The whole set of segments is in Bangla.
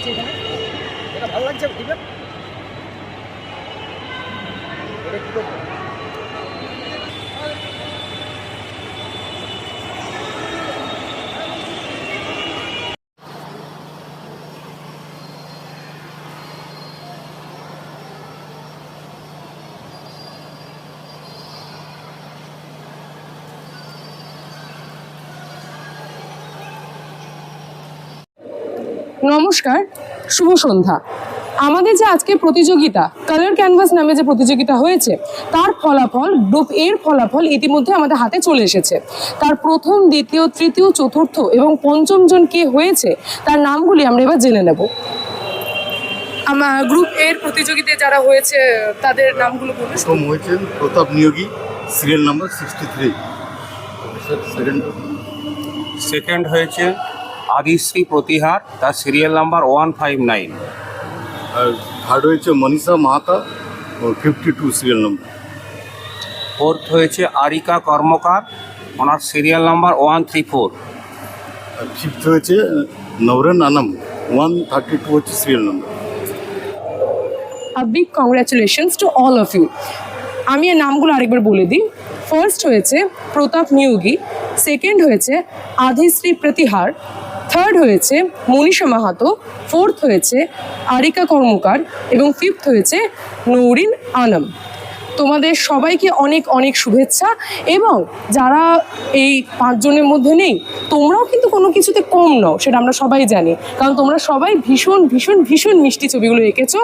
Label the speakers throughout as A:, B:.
A: রাখছি এখানে এটা ভালো লাগছে দিবেন এটা?
B: নমস্কার শুভ সন্ধ্যা। আমাদের যে আজকে প্রতিযোগিতা কালার ক্যানভাস নামে যে প্রতিযোগিতা হয়েছে তার ফলাফল গ্রুপ এর ফলাফল ইতিমধ্যে আমাদের হাতে চলে এসেছে। তার প্রথম দ্বিতীয় তৃতীয় চতুর্থ এবং পঞ্চম জন কে হয়েছে তার নামগুলি আমরা এবার জেনে নেব। আমার গ্রুপ এর প্রতিযোগিতায় যারা হয়েছে তাদের নামগুলো বলুন।
C: প্রথম হয়েছেন Pratap Niyogi serial number sixty three second
D: second হয়েছে আদিশ্রী প্রতিহার তার serial number one five nine
C: third হয়েছে Manisha Mahata fifty two serial number
D: fourth হয়েছে আরিকা কর্মকার ওনার serial number one three four
C: fifth হয়েছে Nabaren Anam one thirty two হচ্ছে serial number
B: a big congratulations to all of you আমি এর নামগুলো আরেকবার বলে দিই। ফার্স্ট হয়েছে প্রতাপ নিয়োগী সেকেন্ড হয়েছে আধিশ্রী প্রতিহার থার্ড হয়েছে মনীষা মাহাতো। ফোর্থ হয়েছে আরিকা কর্মকার এবং ফিফথ হয়েছে নৌরিন আনম। তোমাদের সবাইকে অনেক অনেক শুভেচ্ছা এবং যারা এই পাঁচজনের মধ্যে নেই, তোমরাও কিন্তু কোনো কিছুতে কম নও, সেটা আমরা সবাই জানি। কারণ তোমরা সবাই ভীষণ ভীষণ ভীষণ মিষ্টি ছবিগুলো এঁকেছো।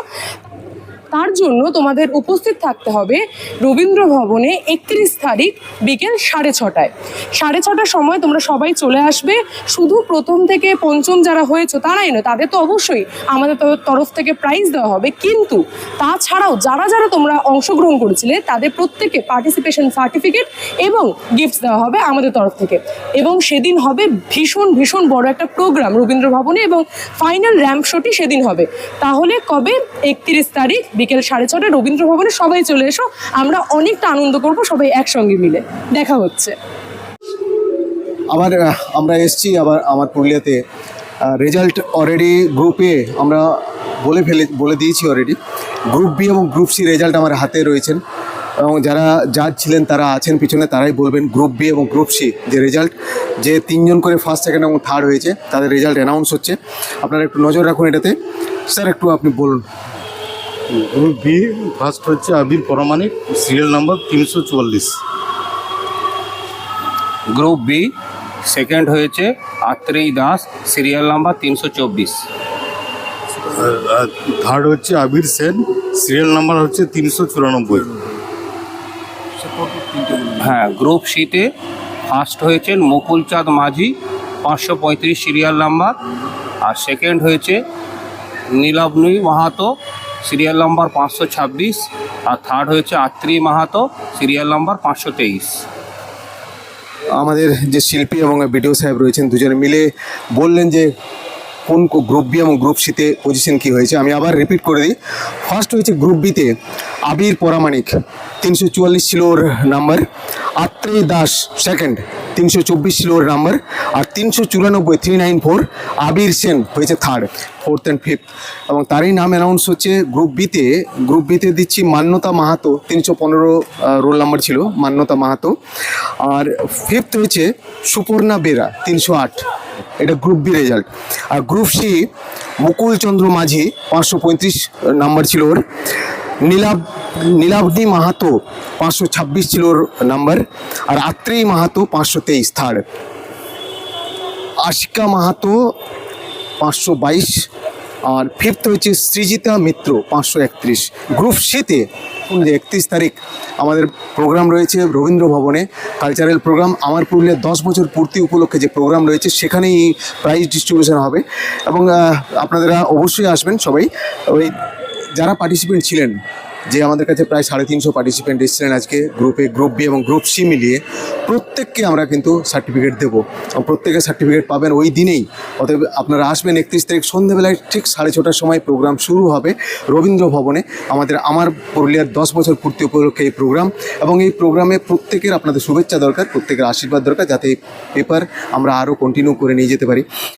B: তার জন্য তোমাদের উপস্থিত থাকতে হবে রবীন্দ্র ভবনে একত্রিশ তারিখ বিকেল সাড়ে ছটায়। সাড়ে ছটার সময় তোমরা সবাই চলে আসবে। শুধু প্রথম থেকে পঞ্চম যারা হয়েছে তারাই নয়, তাদের তো অবশ্যই আমাদের তরফ থেকে প্রাইজ দেওয়া হবে। কিন্তু তাছাড়াও যারা যারা তোমরা অংশগ্রহণ করেছিলে, তাদের প্রত্যেকে পার্টিসিপেশন সার্টিফিকেট এবং গিফটস দেওয়া হবে আমাদের তরফ থেকে। এবং সেদিন হবে ভীষণ ভীষণ বড় একটা প্রোগ্রাম রবীন্দ্র ভবনে এবং ফাইনাল র্যাম্প শোটি সেদিন হবে। তাহলে কবে? একত্রিশ তারিখ বিকেল সাড়ে ছটায় রবীন্দ্র ভবনে সবাই চলে এসো। আমরা অনেকটা আনন্দ করব সবাই একসঙ্গে মিলে। দেখা হচ্ছে।
E: আবার আমরা এসছি আবার আমার পুরুলিয়াতে। রেজাল্ট অলরেডি গ্রুপে আমরা বলে ফেলে, বলে দিয়েছি অলরেডি গ্রুপ বি এবং গ্রুপ সি রেজাল্ট আমার হাতে রয়েছেন। এবং যারা জাজ ছিলেন, তারা আছেন পিছনে, তারাই বলবেন গ্রুপ বি এবং গ্রুপ সি যে রেজাল্ট যে তিনজন করে ফার্স্ট সেকেন্ড এবং থার্ড হয়েছে, তাদের রেজাল্ট অ্যানাউন্স হচ্ছে। আপনারা একটু নজর রাখুন এটাতে। স্যার একটু আপনি বলুন।
C: গ্রুপ বি ফার্স্ট হচ্ছে আবির পরমাণিক সিরিয়াল নাম্বার তিনশো চুয়াল্লিশ।
D: গ্রুপ বি সেকেন্ড হয়েছে আত্রেই দাস সিরিয়াল নাম্বার তিনশো চব্বিশ।
C: থার্ড হচ্ছে আবির সেন সিরিয়াল নাম্বার হচ্ছে তিনশো চুরানব্বই।
D: হ্যাঁ গ্রুপ সিতে ফার্স্ট হয়েছেন মুকুলচাঁদ মাঝি পাঁচশো পঁয়ত্রিশ সিরিয়াল নাম্বার আর সেকেন্ড হয়েছে নীলাবনী মাহাতো সিরিয়াল নাম্বার পাঁচশো ছাব্বিশ আর থার্ড হয়েছে আত্রি মাহাতো, সিরিয়াল নাম্বার পাঁচশো তেইশ।
E: আমাদের যে শিল্পী এবং বিডিও সাহেব রয়েছেন দুজনে মিলে বললেন যে কোন গ্রুপ বি এবং গ্রুপ সিতে পজিশন কি হয়েছে। আমি আবার রিপিট করে দিই। ফার্স্ট হয়েছে গ্রুপ বিতে আবির পরামানিক তিনশো চুয়াল্লিশ ছিল ওর নাম্বার আত্রেয় দাস সেকেন্ড তিনশো চব্বিশ ছিল ওর নাম্বার আর তিনশো চুরানব্বই three nine four Abir Sen হয়েছে থার্ড ফোর্থ অ্যান্ড ফিফথ এবং তারই নাম অ্যানাউন্স হচ্ছে গ্রুপ বিতে গ্রুপ বিতে দিচ্ছি মান্যতা মাহাতো, তিনশো পনেরো রোল নাম্বার ছিল মান্যতা মাহাতো। আর ফিফথ হয়েছে সুপর্ণা বেরা, তিনশো আট। এটা গ্রুপ বি রেজাল্ট আর গ্রুপ সি মুকুল চন্দ্র মাঝি, পাঁচশো পঁয়ত্রিশ নাম্বার ছিল ওর। নীলাভ নীলাভনী মাহাতো পাঁচশো ছাব্বিশ ছিল নাম্বার আর আত্রেই মাহাতো পাঁচশো তেইশ থার্ড আশিকা মাহাতো পাঁচশো বাইশ। আর ফিফথ হচ্ছে সৃজিতা মিত্র পাঁচশো একত্রিশ। গ্রুপ সিতে একত্রিশ তারিখ আমাদের প্রোগ্রাম রয়েছে রবীন্দ্র ভবনে। কালচারাল প্রোগ্রাম আমার পুরুলিয়ার দশ বছর পূর্তি উপলক্ষে যে প্রোগ্রাম রয়েছে সেখানেই প্রাইজ ডিস্ট্রিবিউশন হবে। এবং আপনারা অবশ্যই আসবেন সবাই। ওই যারা পার্টিসিপেন্ট ছিলেন যে আমাদের কাছে প্রায় সাড়ে তিনশো পার্টিসিপেন্ট এসেছিলেন আজকে গ্রুপে গ্রুপ বি এবং গ্রুপ সি মিলিয়ে, প্রত্যেককে আমরা কিন্তু সার্টিফিকেট দেবো। এবং প্রত্যেকের সার্টিফিকেট পাবেন ওই দিনেই। অতএব আপনারা আসবেন একত্রিশ তারিখ সন্ধ্যেবেলায় ঠিক সাড়ে ছটার সময় প্রোগ্রাম শুরু হবে রবীন্দ্র ভবনে। আমাদের আমার পুরুলিয়ার দশ বছর পূর্তি উপলক্ষে এই প্রোগ্রাম এবং এই প্রোগ্রামে প্রত্যেকের আপনাদের শুভেচ্ছা দরকার, প্রত্যেকের আশীর্বাদ দরকার, যাতে এই পেপার আমরা আরও কন্টিনিউ করে নিয়ে যেতে পারি।